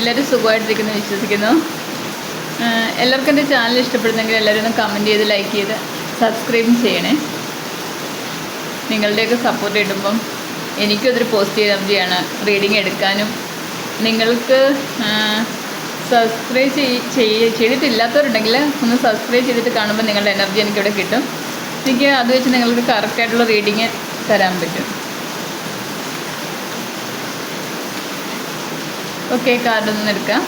എല്ലാവരും സുഖമായിട്ടിരിക്കുന്നു വിശ്വസിക്കുന്നു. എല്ലാവർക്കും എന്റെ ചാനൽ ഇഷ്ടപ്പെടുന്നെങ്കിൽ എല്ലാവരും ഒന്ന് കമന്റ് ചെയ്ത് ലൈക്ക് ചെയ്ത് സബ്സ്ക്രൈബും ചെയ്യണേ. നിങ്ങളുടെയൊക്കെ സപ്പോർട്ട് കിട്ടുമ്പം എനിക്കും അതൊരു പോസിറ്റീവ് എനർജിയാണ് റീഡിങ് എടുക്കാനും നിങ്ങൾക്ക് സബ്സ്ക്രൈബ് ചെയ്യ ചെയ്തിട്ടില്ലാത്തവരുണ്ടെങ്കിൽ ഒന്ന് സബ്സ്ക്രൈബ് ചെയ്തിട്ട് കാണുമ്പോൾ നിങ്ങളുടെ എനർജി എനിക്കിവിടെ കിട്ടും. എനിക്ക് അത് വെച്ച് നിങ്ങൾക്ക് കറക്റ്റായിട്ടുള്ള റീഡിങ് തരാൻ പറ്റും. ഓക്കെ കാർഡൊന്നും എടുക്കാം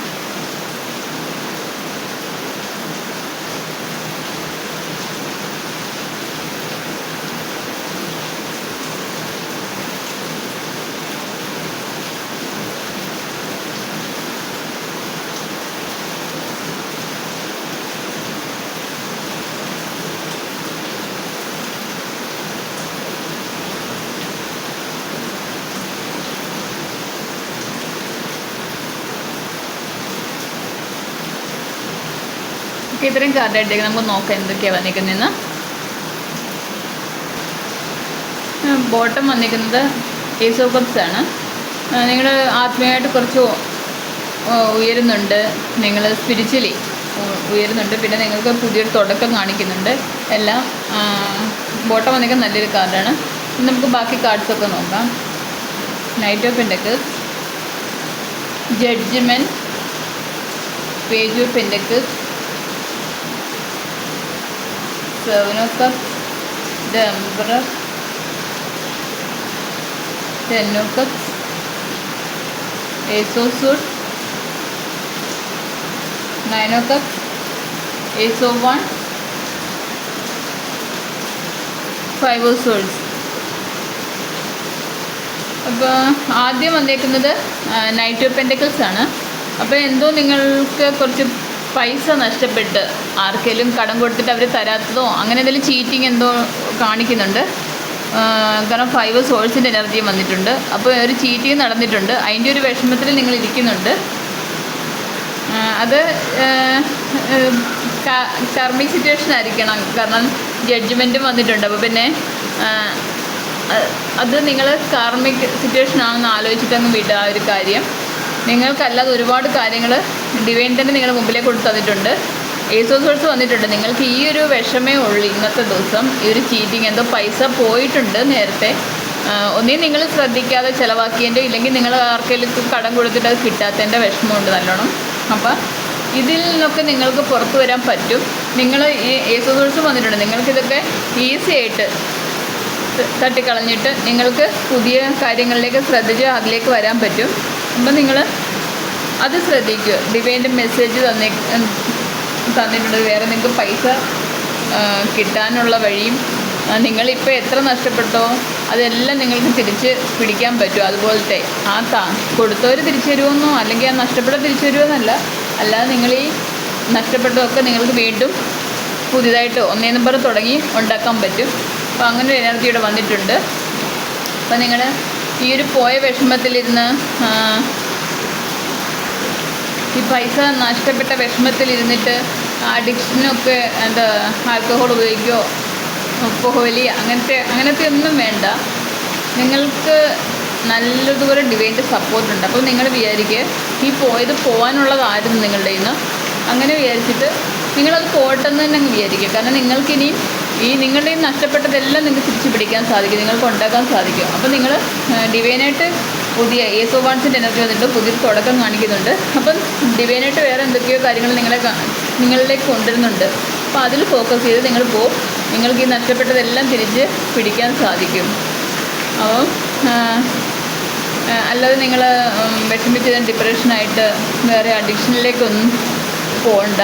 ഇത്രയും കാർഡ് എടുത്തേക്ക് നമുക്ക് നോക്കാം എന്തൊക്കെയാണ് വന്നിരിക്കുന്നതെന്ന്. ബോട്ടം വന്നിരിക്കുന്നത് ഏസ് ഓഫ് കപ്സ് ആണ്. നിങ്ങൾ ആത്മീയമായിട്ട് കുറച്ച് ഉയരുന്നുണ്ട്. നിങ്ങൾ സ്പിരിച്വലി ഉയരുന്നുണ്ട്. പിന്നെ നിങ്ങൾക്ക് പുതിയൊരു തുടക്കം കാണിക്കുന്നുണ്ട്. എല്ലാം ബോട്ടം വന്നിരിക്കുന്ന നല്ലൊരു കാർഡാണ് നമുക്ക് ബാക്കി കാർഡ്സൊക്കെ നോക്കാം. Knight of pentacles judgement page of pentacles of cups ace of one five of swords അപ്പോൾ ആദ്യം വന്നേക്കുന്നത് നൈറ്റ് പെന്റക്കിൾസ് ആണ്. അപ്പോൾ എന്തോ നിങ്ങൾക്ക് കുറച്ച് പൈസ നഷ്ടപ്പെട്ട് ആർക്കെങ്കിലും കടം കൊടുത്തിട്ട് അവർ തരാത്തതോ അങ്ങനെ എന്തെങ്കിലും ചീറ്റിങ് എന്തോ കാണിക്കുന്നുണ്ട്. കാരണം ഫൈവ് സോഴ്സിന്റെ എനർജിയും വന്നിട്ടുണ്ട്. അപ്പോൾ ഒരു ചീറ്റിങ് നടന്നിട്ടുണ്ട്. അതിന്റെ ഒരു വിഷമത്തിൽ നിങ്ങൾ ഇരിക്കുന്നുണ്ട്. അത് കർമ്മിക് സിറ്റുവേഷൻ ആയിരിക്കണം. കാരണം ജഡ്ജ്മെന്റും വന്നിട്ടുണ്ട്. അപ്പോൾ പിന്നെ അത് നിങ്ങൾ കാർമിക് സിറ്റുവേഷൻ ആണെന്ന് ആലോചിച്ചിട്ടങ്ങ് വിടുക ആ ഒരു കാര്യം. നിങ്ങൾക്കല്ലാതെ ഒരുപാട് കാര്യങ്ങൾ ഡിവൈൻ തന്നെ നിങ്ങളുടെ മുമ്പിലേക്ക് കൊടുത്തു തന്നിട്ടുണ്ട്. ഏസോ സോഴ്സ് വന്നിട്ടുണ്ട്. നിങ്ങൾക്ക് ഈ ഒരു വിഷമേ ഉള്ളൂ ഇന്നത്തെ ദിവസം. ഈ ഒരു ചീറ്റിങ് എന്തോ പൈസ പോയിട്ടുണ്ട് നേരത്തെ. ഒന്നേ നിങ്ങൾ ശ്രദ്ധിക്കാതെ ചിലവാക്കിയതിന്റെ ഇല്ലെങ്കിൽ നിങ്ങൾ ആർക്കെങ്കിലും കടം കൊടുത്തിട്ട് അത് കിട്ടാത്തതിന്റെ വിഷമമുണ്ട് നല്ലോണം. അപ്പം ഇതിൽ നിന്നൊക്കെ നിങ്ങൾക്ക് പുറത്തു വരാൻ പറ്റും. നിങ്ങൾ ഈ ഏസോ സോഴ്സ് വന്നിട്ടുണ്ട്. നിങ്ങൾക്കിതൊക്കെ ഈസി ആയിട്ട് തട്ടിക്കളഞ്ഞിട്ട് നിങ്ങൾക്ക് പുതിയ കാര്യങ്ങളിലേക്ക് ശ്രദ്ധിച്ച് അതിലേക്ക് വരാൻ പറ്റും. അപ്പം നിങ്ങൾ അത് ശ്രദ്ധിക്കുക ഡിവൈന്റെ മെസ്സേജ് തന്നെ തന്നിട്ടുണ്ട്. വേറെ നിങ്ങൾക്ക് പൈസ കിട്ടാനുള്ള വഴിയും നിങ്ങളിപ്പോൾ എത്ര നഷ്ടപ്പെട്ടോ അതെല്ലാം നിങ്ങൾക്ക് തിരിച്ച് പിടിക്കാൻ പറ്റും. അതുപോലത്തെ ആ താ കൊടുത്തവർ തിരിച്ചു തരുമെന്നോ അല്ലെങ്കിൽ ആ നഷ്ടപ്പെട്ട തിരിച്ചു തരുമെന്നല്ല. അല്ലാതെ നിങ്ങൾ ഈ നഷ്ടപ്പെട്ടതൊക്കെ നിങ്ങൾക്ക് വീണ്ടും പുതിയതായിട്ട് ഒന്നേ നമ്പർ തുടങ്ങി ഉണ്ടാക്കാൻ പറ്റും. അപ്പോൾ അങ്ങനെ ഒരു എനർജി ഇവിടെ വന്നിട്ടുണ്ട്. അപ്പോൾ നിങ്ങൾ ഈ ഒരു പോയ വിഷമത്തിലിരുന്ന് ഈ പൈസ നഷ്ടപ്പെട്ട വിഷമത്തിലിരുന്നിട്ട് അഡിക്ഷനൊക്കെ എന്താ ആൽക്കഹോൾ ഉപയോഗിക്കുകയോ പുകവലി അങ്ങനത്തെ അങ്ങനത്തെ ഒന്നും വേണ്ട. നിങ്ങൾക്ക് നല്ലതുപോലെ ഡിവൈന്റെ സപ്പോർട്ടുണ്ട് അപ്പോൾ നിങ്ങൾ വിചാരിക്കുക ഈ പോയത് പോകാനുള്ളതായിരുന്നു നിങ്ങളുടെ ഇന്ന് അങ്ങനെ വിചാരിച്ചിട്ട് നിങ്ങളത് പോട്ടെന്ന് തന്നെ അങ്ങ് വിചാരിക്കുക കാരണം നിങ്ങൾക്കിനിയും ഈ നിങ്ങളുടെ നഷ്ടപ്പെട്ടതെല്ലാം നിങ്ങൾക്ക് തിരിച്ചു പിടിക്കാൻ സാധിക്കും. നിങ്ങൾക്ക് ഉണ്ടാക്കാൻ സാധിക്കും. അപ്പോൾ നിങ്ങൾ ഡിവൈനായിട്ട് പുതിയ ഏസോ വാൺസിന്റെ എനർജി വന്നിട്ട് പുതിയൊരു തുടക്കം കാണിക്കുന്നുണ്ട്. അപ്പം ഡിവൈനായിട്ട് വേറെ എന്തൊക്കെയോ കാര്യങ്ങൾ നിങ്ങളെ നിങ്ങളിലേക്ക് കൊണ്ടുവരുന്നുണ്ട്. അപ്പോൾ അതിൽ ഫോക്കസ് ചെയ്ത് നിങ്ങൾ പോകും നിങ്ങൾക്ക് ഈ നഷ്ടപ്പെട്ടതെല്ലാം തിരിച്ച് പിടിക്കാൻ സാധിക്കും. അപ്പം അല്ലാതെ നിങ്ങൾ വിഷമിച്ച് ഡിപ്രഷനായിട്ട് വേറെ അഡിക്ഷനിലേക്കൊന്നും പോകണ്ട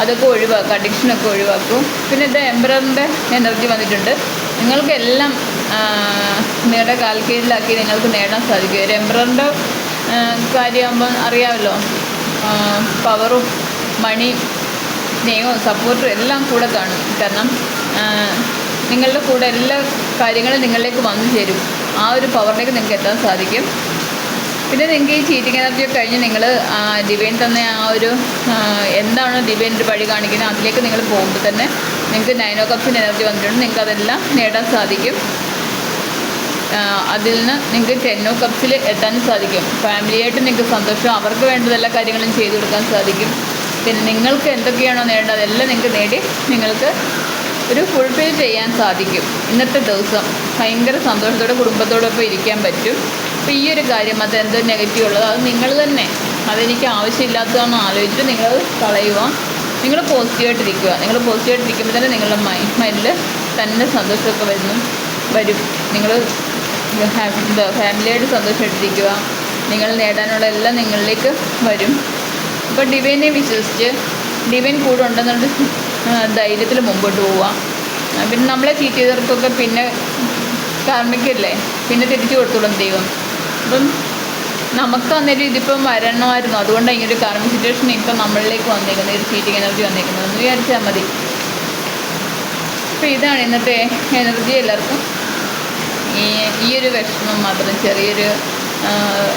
അതൊക്കെ ഒഴിവാക്കുക. അഡിക്ഷനൊക്കെ ഒഴിവാക്കും. പിന്നെ ഇത് എംബ്രറിന്റെ എനർജി വന്നിട്ടുണ്ട്. നിങ്ങൾക്ക് എല്ലാം ആ, നിങ്ങളുടെ കാൽക്കീഴിലാക്കി നിങ്ങൾക്ക് നേടാൻ സാധിക്കും. ഒരു എംബ്രറിന്റെ കാര്യമാകുമ്പോൾ അറിയാമല്ലോ. പവറും മണി സ്നേഹവും സപ്പോർട്ടും എല്ലാം കൂടെ കാണും. കാരണം നിങ്ങളുടെ കൂടെ എല്ലാ കാര്യങ്ങളും നിങ്ങളിലേക്ക് വന്നു ചേരും. ആ ഒരു പവറിലേക്ക് നിങ്ങൾക്ക് എത്താൻ സാധിക്കും. പിന്നെ നിങ്ങൾക്ക് ഈ ചീറ്റിംഗ് എനർജി കഴിഞ്ഞ് നിങ്ങൾ ഡിവൈൻ തന്നെ ആ ഒരു എന്താണോ ഡിവൈൻ ഒരു വഴി കാണിക്കുന്നത് അതിലേക്ക് നിങ്ങൾ പോകുമ്പോൾ തന്നെ നിങ്ങൾക്ക് നൈനോ കപ്സിന്റെ എനർജി വന്നിട്ടുണ്ട്. നിങ്ങൾക്ക് അതെല്ലാം നേടാൻ സാധിക്കും. അതിൽ നിന്ന് നിങ്ങൾക്ക് ഓ കപ്സിൽ എത്താൻ സാധിക്കും. ഫാമിലിയായിട്ട് നിങ്ങൾക്ക് സന്തോഷം. അവർക്ക് വേണ്ടത് എല്ലാ കാര്യങ്ങളും ചെയ്തു കൊടുക്കാൻ സാധിക്കും. പിന്നെ നിങ്ങൾക്ക് എന്തൊക്കെയാണോ നേടേണ്ടത് അതെല്ലാം നിങ്ങൾക്ക് നേടി നിങ്ങൾക്ക് ഒരു ഫുൾഫിൽ ചെയ്യാൻ സാധിക്കും. ഇന്നത്തെ ദിവസം ഭയങ്കര സന്തോഷത്തോടെ കുടുംബത്തോടൊപ്പം ഇരിക്കാൻ പറ്റും. അപ്പോൾ ഈ ഒരു കാര്യം അത് എന്തോ നെഗറ്റീവ് ഉള്ളത്? അത് നിങ്ങൾ തന്നെ. അതെനിക്ക് ആവശ്യമില്ലാത്തതാണെന്ന് ആലോചിച്ചിട്ട് നിങ്ങൾ കളയുക. നിങ്ങൾ പോസിറ്റീവായിട്ടിരിക്കുക നിങ്ങൾ പോസിറ്റീവായിട്ടിരിക്കുമ്പോൾ തന്നെ നിങ്ങളുടെ മൈൻഡ് മൈൻഡിൽ തന്നെ സന്തോഷമൊക്കെ വരുന്നു വരും. നിങ്ങൾ എന്താ ഫാമിലിയായിട്ട് സന്തോഷമായിട്ടിരിക്കുക നിങ്ങൾ നേടാനുള്ള എല്ലാം നിങ്ങളിലേക്ക് വരും. അപ്പോൾ ഡിവൈനെ വിശ്വസിച്ച് ഡിവൈൻ കൂടെ ഉണ്ടെന്നുള്ള ധൈര്യത്തിൽ മുമ്പോട്ട് പോവുക. പിന്നെ നമ്മളെ ചീറ്റ് ചെയ്തവർക്കൊക്കെ പിന്നെ കാർമ്മിക്കല്ലേ പിന്നെ തിരിച്ചു കൊടുത്തോളും ദൈവം. അപ്പം നമുക്ക് അന്നേരം ഇതിപ്പം വരണമായിരുന്നു. അതുകൊണ്ട് ഇങ്ങനെ ഒരു കാർമിക് സിറ്റുവേഷൻ ഇപ്പം നമ്മളിലേക്ക് വന്നേക്കുന്നത്. ഒരു ചീറ്റിംഗ് എനർജി വന്നേക്കുന്നത്. എന്ന് വിചാരിച്ചാൽ മതി. അപ്പോൾ ഇതാണ് ഇന്നത്തെ എനർജി എല്ലാവർക്കും. ഈ ഈ ഒരു വിഷമം മാത്രം ചെറിയൊരു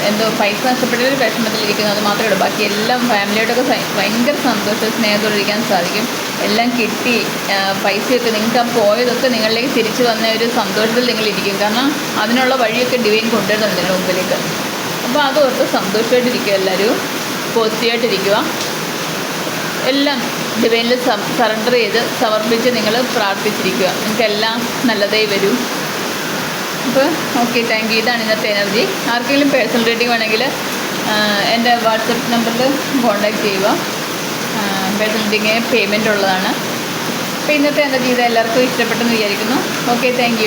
എന്തോ പൈസ നഷ്ടപ്പെട്ട ഒരു വിഷമത്തിലിരിക്കുന്നത് മാത്രമേ ഉള്ളൂ. ബാക്കി എല്ലാം ഫാമിലിയോടൊക്കെ ഭയങ്കര സന്തോഷം സ്നേഹത്തോടെ ഇരിക്കാൻ സാധിക്കും. എല്ലാം കിട്ടി പൈസയൊക്കെ നിങ്ങൾക്ക് ആ പോയതൊക്കെ നിങ്ങളിലേക്ക് തിരിച്ചു വന്ന ഒരു സന്തോഷത്തിൽ നിങ്ങൾ ഇരിക്കും കാരണം അതിനുള്ള വഴിയൊക്കെ ഡിവൈൻ കൊണ്ടുവരുന്നുണ്ട് നിങ്ങളുടെ മുമ്പിലേക്ക്. അപ്പോൾ അത് ഓർത്ത് സന്തോഷമായിട്ടിരിക്കുക എല്ലാവരും. പോസിറ്റീവായിട്ടിരിക്കുക. എല്ലാം ഡിവൈനിൽ സറണ്ടർ ചെയ്ത് സമർപ്പിച്ച് നിങ്ങൾ പ്രാർത്ഥിച്ചിരിക്കുക. നിങ്ങൾക്കെല്ലാം നല്ലതായി വരും. അപ്പോൾ ഓക്കെ താങ്ക് യു ഇതാണ് ഇന്നത്തെ എനർജി ആർക്കെങ്കിലും പേഴ്സണൽ റീഡിംഗ് വേണമെങ്കിൽ എന്റെ വാട്സപ്പ് നമ്പറിൽ കോൺടാക്ട് ചെയ്യുക. പേഴ്സണൽ റീഡിങ് പേയ്മെന്റ് ഉള്ളതാണ്. അപ്പോൾ ഇന്നത്തെ എനർജി ഇത് എല്ലാവർക്കും ഇഷ്ടപ്പെട്ടെന്ന് വിചാരിക്കുന്നു. Okay thank